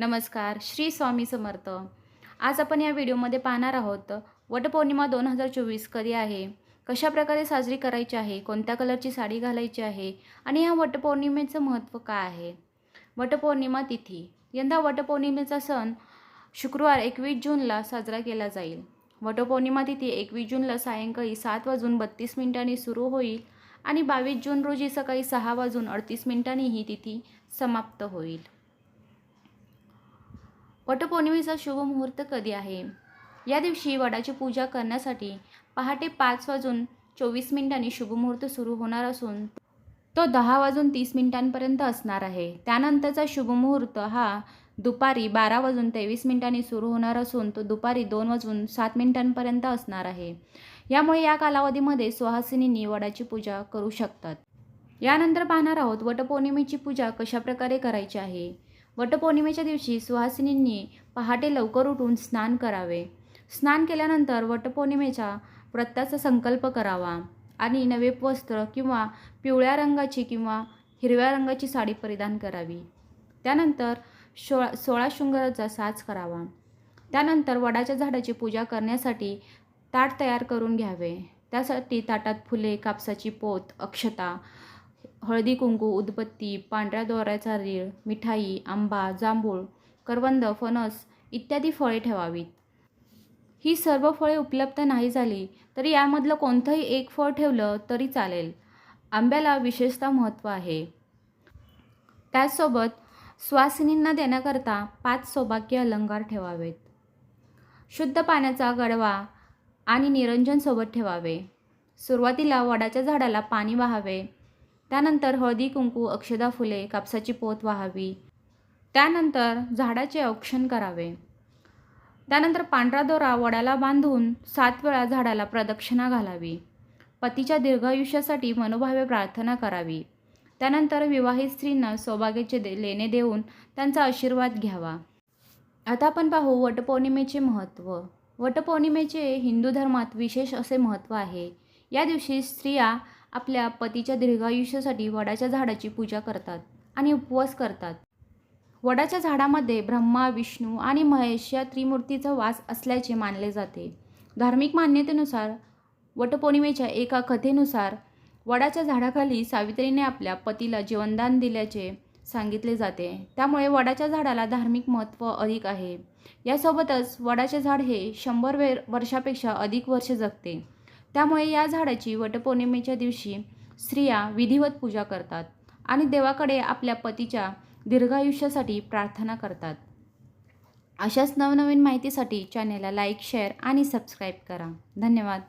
नमस्कार श्री स्वामी समर्थ. आज आपण या व्हिडिओमध्ये पाहणार आहोत वटपौर्णिमा दोन हजार चोवीस कधी आहे? कशा प्रकारे साजरी करायची आहे? कोणत्या कलरची साडी घालायची आहे? आणि ह्या वटपौर्णिमेचं महत्त्व काय आहे? वटपौर्णिमा तिथी. यंदा वटपौर्णिमेचा सण शुक्रवार एकवीस जूनला साजरा केला जाईल. वटपौर्णिमा तिथी एकवीस जूनला सायंकाळी सात वाजून बत्तीस मिनिटांनी सुरू होईल आणि बावीस जून रोजी सकाळी सहा वाजून अडतीस मिनिटांनी ही तिथी समाप्त होईल. वटपौर्णिमेचा शुभ मुहूर्त कधी आहे? या दिवशी वडाची पूजा करण्यासाठी पहाटे पाच वाजून चोवीस मिनिटांनी शुभमुहूर्त सुरू होणार असून तो दहा वाजून तीस मिनिटांपर्यंत असणार आहे. त्यानंतरचा शुभ मुहूर्त हा दुपारी बारा वाजून तेवीस मिनिटांनी सुरू होणार असून तो दुपारी दोन वाजून सात मिनिटांपर्यंत असणार आहे. यामुळे या कालावधीमध्ये सुहासिनींनी वडाची पूजा करू शकतात. यानंतर पाहणार आहोत वटपौर्णिमेची पूजा कशाप्रकारे करायची आहे? वटपौर्णिमेच्या दिवशी सुहासिनींनी पहाटे लवकर उठून स्नान करावे. स्नान केल्यानंतर वटपौर्णिमेच्या व्रताचा संकल्प करावा आणि नवे वस्त्र किंवा पिवळ्या रंगाची किंवा हिरव्या रंगाची साडी परिधान करावी. त्यानंतर सोळा सोळा शृंगाराचा साज करावा. त्यानंतर वडाच्या झाडाची पूजा करण्यासाठी ताट तयार करून घ्यावे. त्यासाठी ताटात फुले कापसाची पोत अक्षता हळदी कुंकू उदबत्ती पांढऱ्या दोऱ्याचा रीळ मिठाई आंबा जांभूळ करवंद फणस इत्यादी फळे ठेवावीत. ही सर्व फळे उपलब्ध नाही झाली तरी यामधलं कोणतंही एक फळ ठेवलं तरी चालेल. आंब्याला विशेषतः महत्त्व आहे. त्याचसोबत स्वासिनींना देण्याकरता पाच सौभाग्य अलंकार ठेवावेत. शुद्ध पाण्याचा गडवा आणि निरंजनसोबत ठेवावे. सुरुवातीला वडाच्या झाडाला पाणी वाहावे. त्यानंतर हळदी कुंकू अक्षदा फुले कापसाची पोत वाहावी. त्यानंतर झाडाचे औक्षण करावे. त्यानंतर पांढरा दोरा वडाला बांधून सात वेळा झाडाला प्रदक्षिणा घालावी. पतीच्या दीर्घायुष्यासाठी मनोभावे प्रार्थना करावी. त्यानंतर विवाहित स्त्रींना सौभाग्याचे दे लेणे देऊन त्यांचा आशीर्वाद घ्यावा. आता आपण पाहू वटपौर्णिमेचे महत्त्व वटपौर्णिमेचे हिंदू धर्मात विशेष असे महत्त्व आहे. या दिवशी स्त्रिया आपल्या पतीच्या दीर्घायुष्यासाठी वडाच्या झाडाची पूजा करतात आणि उपवास करतात. वडाच्या झाडामध्ये ब्रह्मा विष्णू आणि महेश या त्रिमूर्तीचा वास असल्याचे मानले जाते. धार्मिक मान्यतेनुसार वटपौर्णिमेच्या एका कथेनुसार वडाच्या झाडाखाली सावित्रीने आपल्या पतीला जीवनदान दिल्याचे सांगितले जाते. त्यामुळे वडाच्या झाडाला धार्मिक महत्त्व अधिक आहे. यासोबतच वडाचे झाड हे शंभर वे वर्षापेक्षा अधिक वर्ष जगते. त्यामुळे या झाडाची वटपौर्णिमेच्या दिवशी स्त्रिया विधिवत पूजा करतात आणि देवाकडे आपल्या पतीच्या दीर्घायुष्यासाठी प्रार्थना करतात. अशाच नवनवीन माहितीसाठी चॅनेलला लाईक शेअर आणि सबस्क्राईब करा. धन्यवाद.